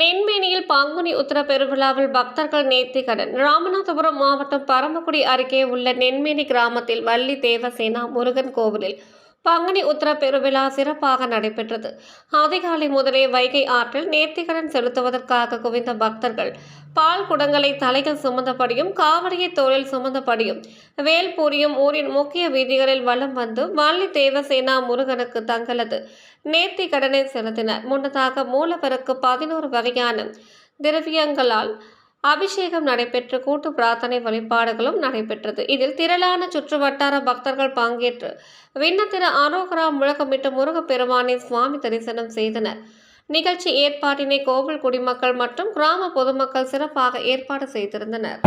நென்மேனியில் பாங்குனி உத்தர பெருவிழாவில் பக்தர்கள் நேர்த்திக்கடன். ராமநாதபுரம் மாவட்டம் பரமக்குடி அருகே உள்ள நென்மேனி கிராமத்தில் வள்ளி தேவசேனா முருகன் கோவிலில் பங்குனி உத்தர பெருவிழா சிறப்பாக நடைபெற்றது. அதிகாலை முதலே வைகை ஆற்றில் நேர்த்திகடன் செலுத்துவதற்காக குவிந்த பக்தர்கள் பால் குடங்களை தலையில் சுமந்தபடியும் காவடியை தோளில் சுமந்தபடியும் வேல்பூரியும் ஊரின் முக்கிய வீதிகளில் வலம் வந்து வள்ளி தேவசேனா முருகனுக்கு தங்களது நேர்த்தி கடனை செலுத்தினர். முன்னதாக மூலவருக்கு பதினோரு வகையான திரவியங்களால் அபிஷேகம் நடைபெற்று கூட்டு பிரார்த்தனை வழிபாடுகளும் நடைபெற்றது. இதில் திரளான சுற்று வட்டார பக்தர்கள் பங்கேற்று விண்ணத்திர ஆரோகரா முழக்கமிட்டு முருகப்பெருமானை சுவாமி தரிசனம் செய்தனர். நிகழ்ச்சி ஏற்பாட்டினை கோவில் குடிமக்கள் மற்றும் கிராம பொதுமக்கள் சிறப்பாக ஏற்பாடு செய்திருந்தனர்.